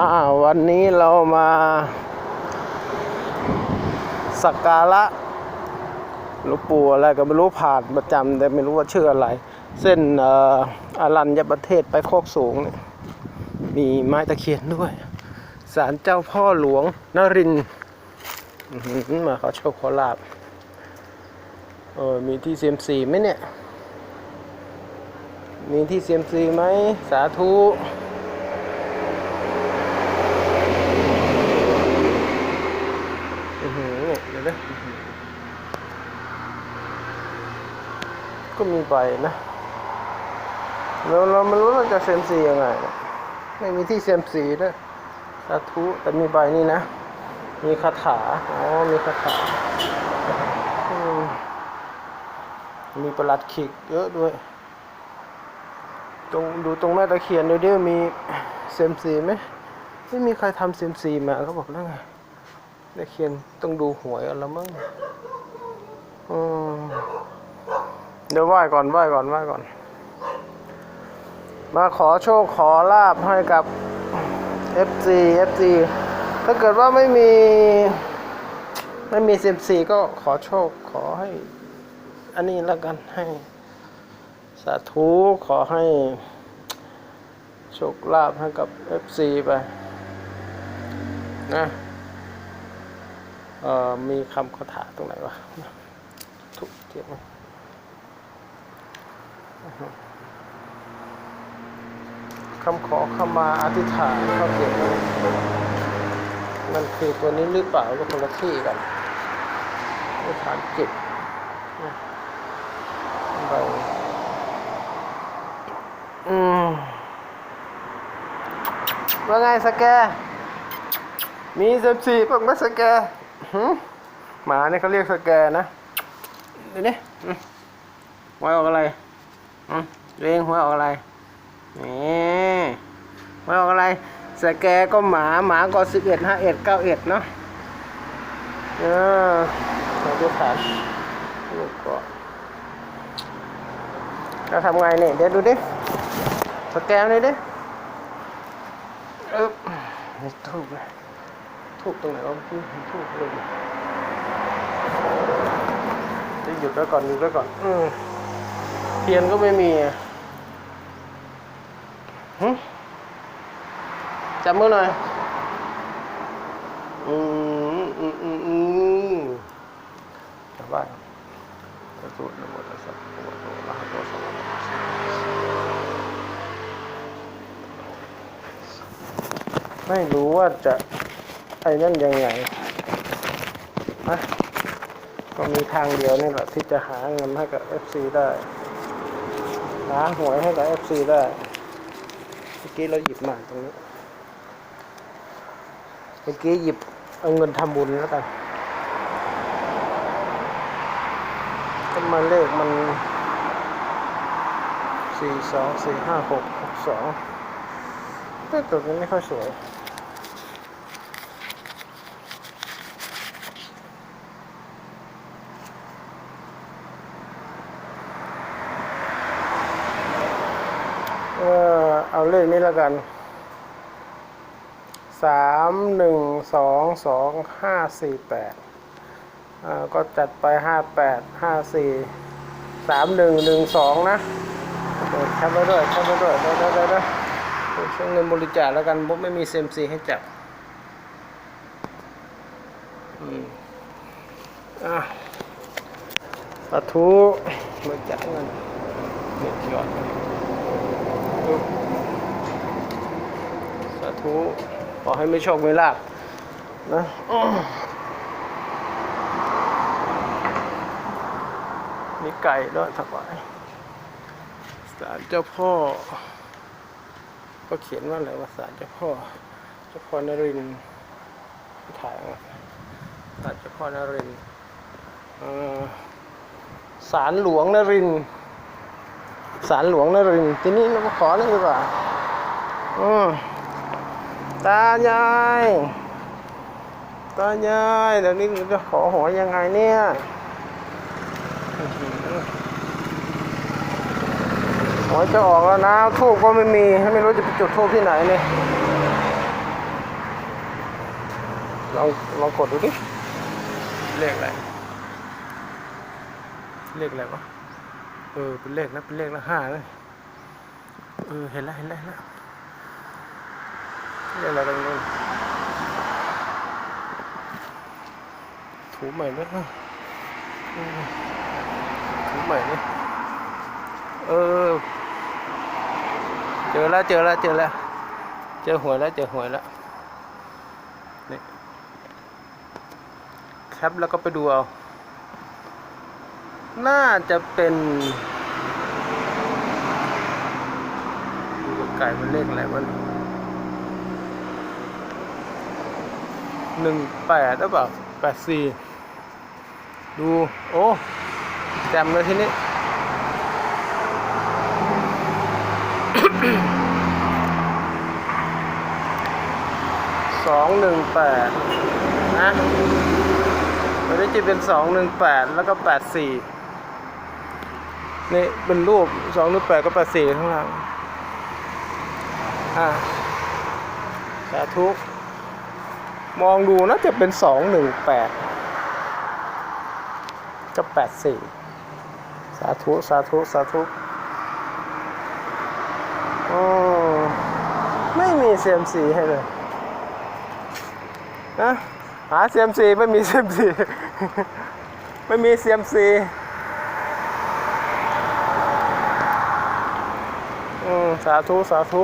อ่าวันนี้เรามาสักการะหลวงปู่อะไรก็ไม่รู้ผ่านประจำแต่ไม่รู้ว่าชื่ออะไร เส้นออรัญญประเทศไปโคกสูงเนี่ยมีไม้ตะเคียนด้วยศาลเจ้าพ่อหลวงนรินมาขอโชคขอลาบเออมีที่เซียมซีไหมเนี่ย มีที่เซียมซีไหมสาธุ อือหือเนี่ ยเดี๋ยวนะก็มีใบนะเราเราไม่รู้เราจะเซมซียังไงนะไม่มีที่เซมซีด้วยสาธุแต่มีใบนี่นะ มีคาถาอ๋อมีคาถามีประหลัดขิกเยอะด้วย ตรงดูตรงแม่ตะเคียนดูดิมีเซมซีไหมไม่มีใครทำเซมซีมาเขาบอกแล้วไง ตะเคียนต้องดูหวยเอาละมั้งเดี๋ยวไหว้ก่อนไหว้ก่อนไหว้ก่อน มาขอโชคขอลาบให้กับ FC FC ถ้าเกิดว่าไม่มี ไม่มีเซมซีก็ขอโชคขอให้ อันนี้แล้วกันให้ สาธุขอให้ โชคลาภให้กับ FC ไป นะ เอ่อมีคำคาถาตรงไหนวะถูกเทียบไหมคำขอขมาอธิษฐานเขาเขียนมันคือตัวนี้หรือเปล่าก็คนละที่กันอธิษฐานจิตนะใบอืมว่าไงสแก มีเซมซีพวกมัสแก หืมหมาเนี่ยเขาเรียกสแกนะเดี๋ยวนี้อืมหวยออกอะไรอืมเรียงหวยออกอะไรนี่หวยออกอะไร สแกก็หมาหมาก็สิบเอ็ดห้าเอ็ดเก้าเอ็ดเนาะเออเราจะผ่านลูกก็เราทำไงเนี่ยเดี๋ยวดูดิสแกนเลยดิเอ๊บไม่ถูกเลย ทูบตรงไหนวะพี่ทูบเลยจะหยุดไว้ก่อนหยุดไว้ก่อน อืมเทียนก็ไม่มีอะหึจับมือหน่อย อืมอืมอืมอืมจับบ้านพระสูตรนะโมตัสสะภะคะวะโตอะระหะโตสัมมาสัมพุทธัสสะไม่รู้ว่าจะ ไอ้นั่นยังไงนะก็มีทางเดียวนี่แหละที่จะหาเงินให้กับ FC ได้ หาหวยให้กับ FC ได้เมื่อกี้เราหยิบมาตรงนี้เมื่อกี้หยิบเอาเงินทำบุญแล้วกันก็มาเลขมันสี่สองสี่ห้าหกหกสองแต่ตัวนี้ไม่ค่อยสวย เอาเลขนี้แล้วกันสามหนึ่งสองสองห้าสี่แปดอ่าก็จัดไปห้าแปดห้าสี่สามหนึ่งหนึ่งสองนะเออแคปไว้ด้วยแคปไว้ด้วยได้ได้ได้ได้ใช้เงินบริจาคแล้วกันผมไม่มีเซมซีให้จับอืมอะปะทุบริจาคเงินเน็ตยอด ธุขอให้ไม่โชคไม่ลาบนะมีไก่ด้วยถวายศาลเจ้าพ่อ ก็เขียนว่าอะไรว่าศาลเจ้าพ่อ เจ้าพ่อนรินถ่ายมาศาลเจ้าพ่อนรินทร์เอ่อศาลหลวงนรินทร์ศาลหลวงนรินทีนี้เรามาขอเรื่องดีกว่าอืม ตายายตายายเดี๋ยวนี้จะขอหวยยังไงเนี่ยหอหวยจะออกแล้วนะทูบก็ไม่มีไม่รู้จะไปจุดทูบที่ไหนเนี่ยลองลองกดดูดิเลขอะไรเลขอะไรวะเออเป็นเลขนะเป็นเลขละห้าเลยเออเห็นแล้วเห็นแล้วเห็นแล้ว เลขอะไรตรงนู้นถูใหม่ด้วยนะอืมถูใหม่ด้วยเออ เจอแล้วเจอแล้วเจอแล้วเจอหวยแล้วเจอหวยแล้วนี่แคปแล้วก็ไปดูเอา น่าจะเป็นดูไก่มันเลขอะไรมัน หนึ่งแปดหรือเปล่าแปดสี่ดู โอ้แจ่มเลยทีนี้ สองหนึ่งแปดนะมันนี้จะเป็นสองหนึ่งแปดแล้วก็แปดสี่นี่เป็นรูปสองหนึ่งแปดก็แปดสี่ข้างล่างอ่าสาธุ มองดูน่าจะเป็นสองหนึ่งแปดก็แปดสี่สาธุ สาธุ สาธุโอ้ไม่มีเซมซีให้เลยนะหาเซมซีไม่มีเซมซีไม่มีเซมซีอืมสาธุ สาธุ